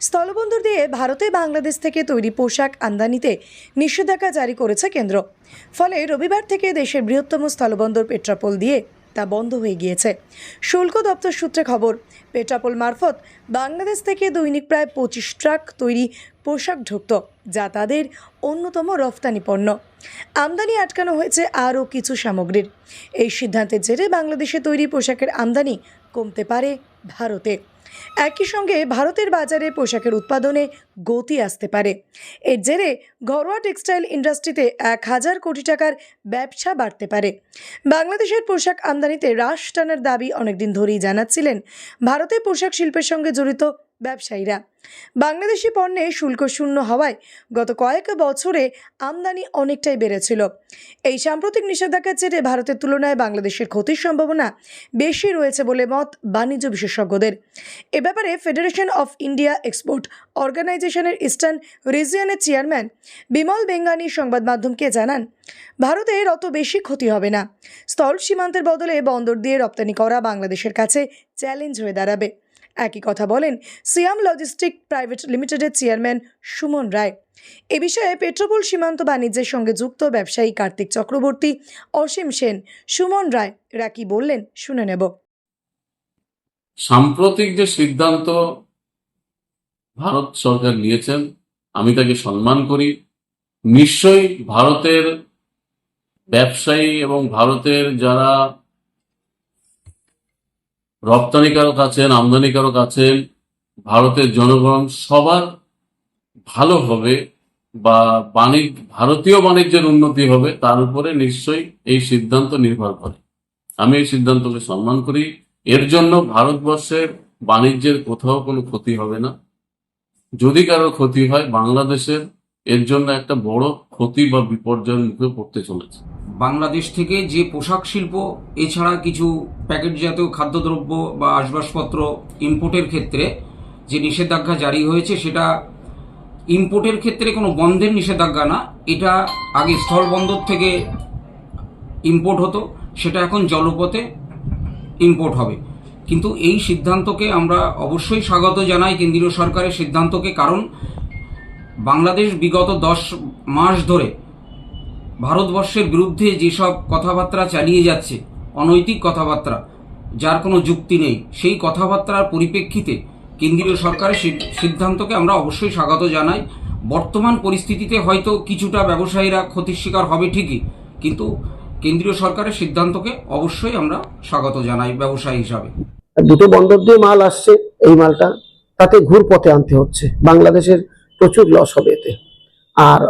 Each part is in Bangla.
স্থলবন্দর দিয়ে ভারতে বাংলাদেশ থেকে তৈরি পোশাক আমদানিতে নিষেধাজ্ঞা জারি করেছে কেন্দ্র। ফলে রবিবার থেকে দেশের বৃহত্তম স্থলবন্দর পেট্রাপোল দিয়ে তা বন্ধ হয়ে গিয়েছে। শুল্ক দপ্তর সূত্রে খবর, পেট্রাপোল মারফত বাংলাদেশ থেকে দৈনিক প্রায় পঁচিশ ট্রাক তৈরি পোশাক ঢুকত, যা তাদের অন্যতম রফতানি পণ্য। আমদানি আটকানো হয়েছে আরও কিছু সামগ্রীর। এই সিদ্ধান্তের জেরে বাংলাদেশে তৈরি পোশাকের আমদানি কমতে পারে ভারতে। একই সঙ্গে ভারতের বাজারে পোশাকের উৎপাদনে গতি আসতে পারে। এর জেরে ঘরোয়া টেক্সটাইল ইন্ডাস্ট্রিতে এক হাজার কোটি টাকার ব্যবসা বাড়তে পারে। বাংলাদেশের পোশাক আমদানিতে রাশ টানার দাবি অনেকদিন ধরেই জানাচ্ছিলেন। ভারতে পোশাক শিল্পের সঙ্গে জড়িত ব্যবসায়ীরা। বাংলাদেশি পণ্যে শুল্ক শূন্য হওয়ায় গত কয়েক বছরে আমদানি অনেকটাই বেড়েছিল। এই সাম্প্রতিক নিষেধাজ্ঞার জেরে ভারতের তুলনায় বাংলাদেশের ক্ষতির সম্ভাবনা বেশি রয়েছে বলে মত বাণিজ্য বিশেষজ্ঞদের। এ ব্যাপারে ফেডারেশন অফ ইন্ডিয়া এক্সপোর্ট অর্গানাইজেশনের ইস্টার্ন রিজিয়নের চেয়ারম্যান বিমল বেঙ্গানি সংবাদ মাধ্যমকে জানান, ভারতের অত বেশি ক্ষতি হবে না। স্থল সীমান্তের বদলে বন্দর দিয়ে রপ্তানি করা বাংলাদেশের কাছে চ্যালেঞ্জ হয়ে দাঁড়াবে। একই কথা বলেন সিয়াম লজিস্টিক প্রাইভেট লিমিটেডের চেয়ারম্যান সুমন রায়। এ বিষয়ে পেট্রোপোল সীমান্ত বাণিজ্যের সঙ্গে যুক্ত ব্যবসায়ী কার্তিক চক্রবর্তী, অসীম সেন, সুমন রায় এরা কি বললেন শুনে নেব। সাম্প্রতিক যে সিদ্ধান্ত ভারত সরকার নিয়েছেন, আমি তাকে সম্মান করি। নিশ্চয়ই ভারতের ব্যবসায়ী এবং ভারতের যারা রপ্তানিকারক আছেন, আমদানিকারক আছেন, ভারতের জনগণ সবার ভালো হবে বা বাণিজ্য, ভারতীয় বাণিজ্যের উন্নতি হবে, তার উপরে নিশ্চয়ই এই সিদ্ধান্ত নির্ভর করে। আমি এই সিদ্ধান্তকে সম্মান করি। এর জন্য ভারতবর্ষের বাণিজ্যের কোথাও কোনো ক্ষতি হবে না। যদি কারও ক্ষতি হয়, বাংলাদেশের, এর জন্য একটা বড় ক্ষতি বা বিপর্যয়ের মুখে পড়তে চলেছে। বাংলাদেশ থেকে যে পোশাক শিল্প, এছাড়া কিছু প্যাকেটজাত খাদ্যদ্রব্য বা আসবাবপত্র ইম্পোর্টের ক্ষেত্রে যে নিষেধাজ্ঞা জারি হয়েছে, সেটা ইম্পোর্টের ক্ষেত্রে কোনো বন্ধের নিষেধাজ্ঞা না। এটা আগে স্থলবন্দর থেকে ইম্পোর্ট হতো, সেটা এখন জলপথে ইম্পোর্ট হবে। কিন্তু এই সিদ্ধান্তকে আমরা অবশ্যই স্বাগত জানাই কেন্দ্রীয় সরকারের সিদ্ধান্তকে, কারণ বাংলাদেশ বিগত দশ মাস ধরে ভারতবর্ষের বিরুদ্ধে যেসব কথাবার্তা চালিয়ে যাচ্ছে, অনৈতিক কথাবার্তা, যার কোনো যুক্তি নেই, সেই কথাবার্তার পরিপ্রেক্ষিতে কেন্দ্রীয় সরকারের সিদ্ধান্তকে আমরা অবশ্যই স্বাগত জানাই। বর্তমান পরিস্থিতিতে হয়তো কিছুটা ব্যবসায়ীরা ক্ষতির শিকার হবে ঠিকই, কিন্তু কেন্দ্রীয় সরকারের সিদ্ধান্তকে অবশ্যই আমরা স্বাগত জানাই ব্যবসায়ী হিসাবে। দুটো বন্দর দিয়ে মাল আসছে এই মালটা, তাতে ঘুর পথে আনতে হচ্ছে। বাংলাদেশের প্রচুর লস হবে এতে। আর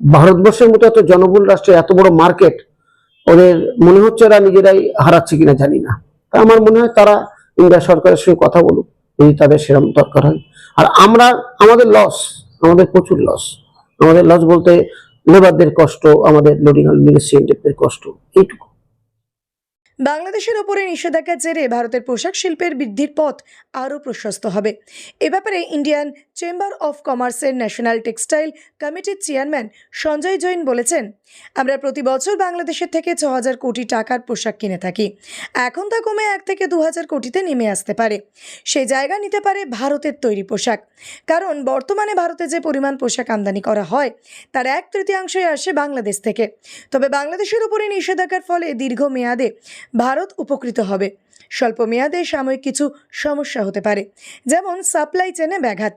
ভারতবর্ষের মতো এত জনবহুল রাষ্ট্রে এত বড় মার্কেট ওদের মনে হচ্ছে এরা নিজেরাই হারাচ্ছে কিনা জানি না। তা আমার মনে হয় তারা ইন্ডিয়া সরকারের সঙ্গে কথা বলুক, যদি তাদের সেরকম দরকার হয়। আর আমরা, আমাদের লস আমাদের প্রচুর লস আমাদের লস বলতে লেবারদের কষ্ট, আমাদের লোডিং আনলোডিং সিএনডিএফের কষ্ট, এইটুকু। বাংলাদেশের ওপরে নিষেধাজ্ঞার জেরে ভারতের পোশাক শিল্পের বৃদ্ধির পথ আরও প্রশস্ত হবে। এ ব্যাপারে ইন্ডিয়ান চেম্বার অফ কমার্সের ন্যাশনাল টেক্সটাইল কমিটির চেয়ারম্যান সঞ্জয় জৈন বলেছেন, আমরা প্রতি বছর বাংলাদেশের থেকে ছ হাজার কোটি টাকার পোশাক কিনে থাকি। এখন তা কমে এক থেকে দু হাজার কোটিতে নেমে আসতে পারে। সেই জায়গা নিতে পারে ভারতের তৈরি পোশাক। কারণ বর্তমানে ভারতে যে পরিমাণ পোশাক আমদানি করা হয়, তার এক তৃতীয়াংশই আসে বাংলাদেশ থেকে। তবে বাংলাদেশের উপরে নিষেধাজ্ঞার ফলে দীর্ঘমেয়াদে ভারত উপকৃত হবে। স্বল্প মেয়াদে সাময়িক কিছু সমস্যা হতে পারে, যেমন সাপ্লাই চেনে ব্যাঘাত।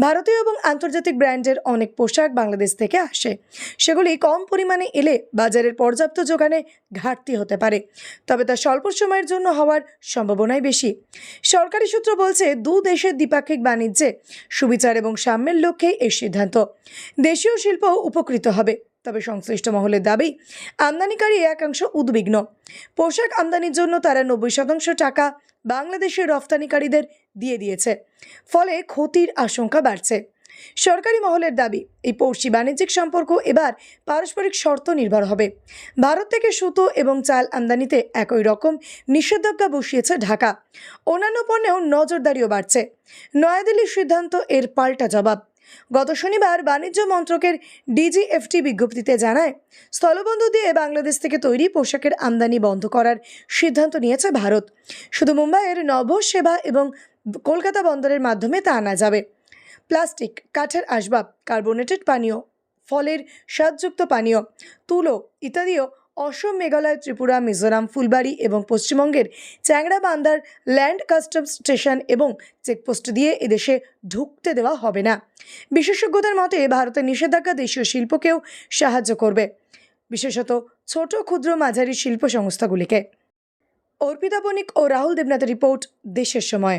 ভারতীয় এবং আন্তর্জাতিক ব্র্যান্ডের অনেক পোশাক বাংলাদেশ থেকে আসে। সেগুলি কম পরিমাণে এলে বাজারের পর্যাপ্ত যোগানে ঘাটতি হতে পারে, তবে তা স্বল্প সময়ের জন্য হওয়ার সম্ভাবনাই বেশি। সরকারি সূত্র বলছে, দু দেশের দ্বিপাক্ষিক বাণিজ্যে সুবিচার এবং সাম্যের লক্ষ্যেই এই সিদ্ধান্ত। দেশীয় শিল্প উপকৃত হবে। তবে সংশ্লিষ্ট মহলের দাবি, আমদানিকারী একাংশ উদ্বিগ্ন। পোশাক আমদানির জন্য তারা নব্বই শতাংশ টাকা বাংলাদেশের রফতানিকারীদের দিয়ে দিয়েছে, ফলে ক্ষতির আশঙ্কা বাড়ছে। সরকারি মহলের দাবি, এই পড়শি বাণিজ্যিক সম্পর্ক এবার পারস্পরিক শর্ত নির্ভর হবে। ভারত থেকে সুতো এবং চাল আমদানিতে একই রকম নিষেধাজ্ঞা বসিয়েছে ঢাকা। অন্যান্য পণ্যেও নজরদারিও বাড়ছে। নয়াদিল্লির সিদ্ধান্ত এর পাল্টা জবাব। গত শনিবার বাণিজ্য মন্ত্রকের ডিজিএফটি বিজ্ঞপ্তিতে জানায়, স্থলবন্দর দিয়ে বাংলাদেশ থেকে তৈরি পোশাকের আমদানি বন্ধ করার সিদ্ধান্ত নিয়েছে ভারত। শুধু মুম্বাইয়ের নভ সেবা এবং কলকাতা বন্দরের মাধ্যমে তা আনা যাবে। প্লাস্টিক, কাঠের আসবাব, কার্বোনেটেড পানীয়, ফলের স্বাদযুক্ত পানীয়, তুলো ইত্যাদিও অসম, মেঘালয়, ত্রিপুরা, মিজোরাম, ফুলবাড়ি এবং পশ্চিমবঙ্গের চ্যাংড়াবান্দার ল্যান্ড কাস্টমস স্টেশন এবং চেকপোস্ট দিয়ে এদেশে ঢুকতে দেওয়া হবে না। বিশেষজ্ঞদের মতে, ভারতের নিষেধাজ্ঞা দেশীয় শিল্পকেও সাহায্য করবে, বিশেষত ছোট ক্ষুদ্র মাঝারি শিল্প সংস্থাগুলিকে। অর্পিতা বণিক ও রাহুল দেবনাথের রিপোর্ট দেশের সময়।